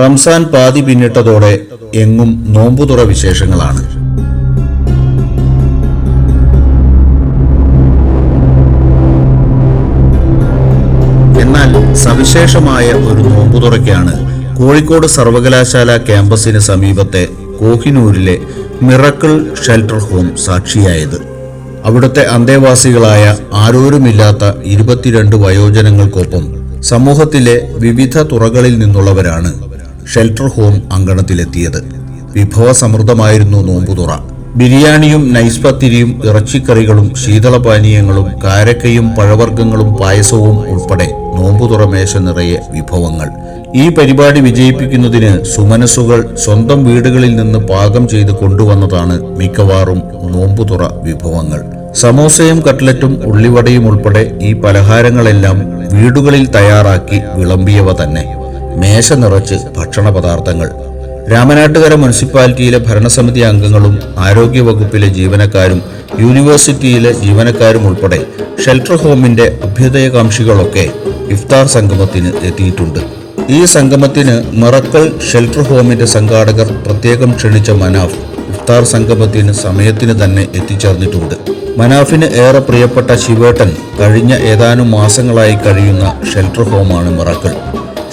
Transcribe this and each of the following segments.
റംസാൻ പാതി പിന്നിട്ടതോടെ എങ്ങും നോമ്പുതുറ വിശേഷങ്ങളാണ്. എന്നാൽ സവിശേഷമായ ഒരു നോമ്പുതുറയ്ക്കാണ് കോഴിക്കോട് സർവകലാശാല ക്യാമ്പസിന് സമീപത്തെ കോഹിനൂരിലെ മിറക്കിൾ ഷെൽട്ടർ ഹോം സാക്ഷിയായത്. അവിടുത്തെ അന്തേവാസികളായ ആരോരുമില്ലാത്ത ഇരുപത്തിരണ്ട് വയോജനങ്ങൾക്കൊപ്പം സമൂഹത്തിലെ വിവിധ തുറകളിൽ നിന്നുള്ളവരാണ് ഷെൽട്ടർ ഹോം അങ്കണത്തിലെത്തിയത്. വിഭവസമൃദ്ധമായിരുന്നു നോമ്പുതുറ. ബിരിയാണിയും നൈസ് പത്തിരിയും ഇറച്ചിക്കറികളും ശീതളപാനീയങ്ങളും കാരക്കയും പഴവർഗങ്ങളും പായസവും ഉൾപ്പെടെ നോമ്പുതുറമേശ നിറയെ വിഭവങ്ങൾ. ഈ പരിപാടി വിജയിപ്പിക്കുന്നതിന് സുമനസ്സുകൾ സ്വന്തം വീടുകളിൽ നിന്ന് പാകം ചെയ്ത് കൊണ്ടുവന്നതാണ് മിക്കവാറും നോമ്പുതുറ വിഭവങ്ങൾ. സമോസയും കട്ട്ലറ്റും ഉള്ളിവടയും ഉൾപ്പെടെ ഈ പലഹാരങ്ങളെല്ലാം വീടുകളിൽ തയ്യാറാക്കി വിളമ്പിയവ തന്നെ. മേശ നിറച്ച് ഭക്ഷണ പദാർത്ഥങ്ങൾ രാമനാട്ടുകര മുനിസിപ്പാലിറ്റിയിലെ ഭരണസമിതി അംഗങ്ങളും ആരോഗ്യവകുപ്പിലെ ജീവനക്കാരും യൂണിവേഴ്സിറ്റിയിലെ ജീവനക്കാരും ഉൾപ്പെടെ ഷെൽട്ടർ ഹോമിന്റെ അഭ്യുദയകാംക്ഷികളൊക്കെ ഇഫ്താർ സംഗമത്തിന് എത്തിയിട്ടുണ്ട്. ഈ സംഗമത്തിന് മറക്കൽ ഷെൽട്ടർ ഹോമിന്റെ സംഘാടകർ പ്രത്യേകം ക്ഷണിച്ച മനാഫ് ഇഫ്താർ സംഗമത്തിന് സമയത്തിന് തന്നെ എത്തിച്ചേർന്നിട്ടുണ്ട്. മനാഫിന് ഏറെ പ്രിയപ്പെട്ട ശിവേട്ടൻ കഴിഞ്ഞ ഏതാനും മാസങ്ങളായി കഴിയുന്ന ഷെൽട്ടർ ഹോമാണ് മിറക്കൽ.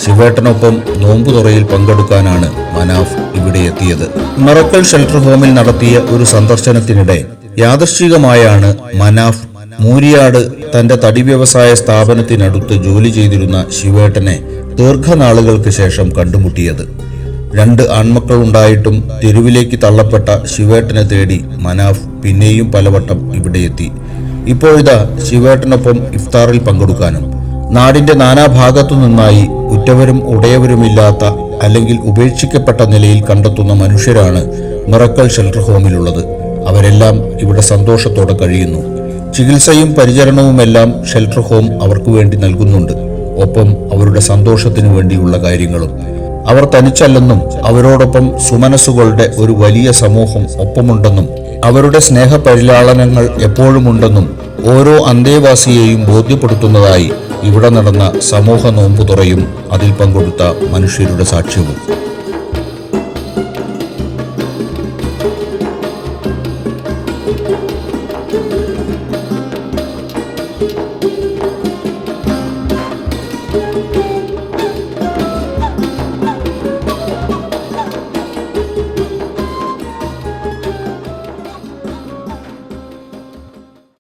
ശിവേട്ടനൊപ്പം നോമ്പുതുറയിൽ പങ്കെടുക്കാനാണ് മനാഫ് ഇവിടെ എത്തിയത്. മറക്കൽ ഷെൽട്ടർ ഹോമിൽ നടത്തിയ ഒരു സന്ദർശനത്തിനിടെ യാദർശികമായാണ് മനാഫ് മൂരിയാട് തന്റെ തടി വ്യവസായ സ്ഥാപനത്തിനടുത്ത് ജോലി ചെയ്തിരുന്ന ശിവേട്ടനെ ദീർഘനാളുകൾക്ക് ശേഷം കണ്ടുമുട്ടിയത്. രണ്ട് ആൺമക്കൾ ഉണ്ടായിട്ടും തെരുവിലേക്ക് തള്ളപ്പെട്ട ശിവേട്ടനെ തേടി മനാഫ് പിന്നെയും പലവട്ടം ഇവിടെയെത്തി ഇപ്പോഴിതാ ശിവേട്ടനൊപ്പം ഇഫ്താറിൽ പങ്കെടുക്കാനും നാടിന്റെ നാനാഭാഗത്തു നിന്നായി ഉറ്റവരും ഉടയവരുമില്ലാത്ത അല്ലെങ്കിൽ ഉപേക്ഷിക്കപ്പെട്ട നിലയിൽ കണ്ടെത്തുന്ന മനുഷ്യരാണ് മിറക്കൽ ഷെൽട്ടർ ഹോമിലുള്ളത് അവരെല്ലാം ഇവിടെ സന്തോഷത്തോടെ കഴിയുന്നു. ചികിത്സയും പരിചരണവുമെല്ലാം ഷെൽട്ടർ ഹോം അവർക്ക് വേണ്ടി നൽകുന്നുണ്ട്. ഒപ്പം അവരുടെ സന്തോഷത്തിനു വേണ്ടിയുള്ള കാര്യങ്ങളും. അവർ തനിച്ചല്ലെന്നും അവരോടൊപ്പം സുമനസ്സുകളുടെ ഒരു വലിയ സമൂഹം ഒപ്പമുണ്ടെന്നും അവരുടെ സ്നേഹപരിലാളനങ്ങൾ എപ്പോഴുമുണ്ടെന്നും ഓരോ അന്തേവാസിയെയും ബോധ്യപ്പെടുത്തുന്നതായി ഇവിടെ നടന്ന സമൂഹ നോമ്പു തുറയും അതിൽ പങ്കെടുത്ത മനുഷ്യരുടെ സാക്ഷ്യവും.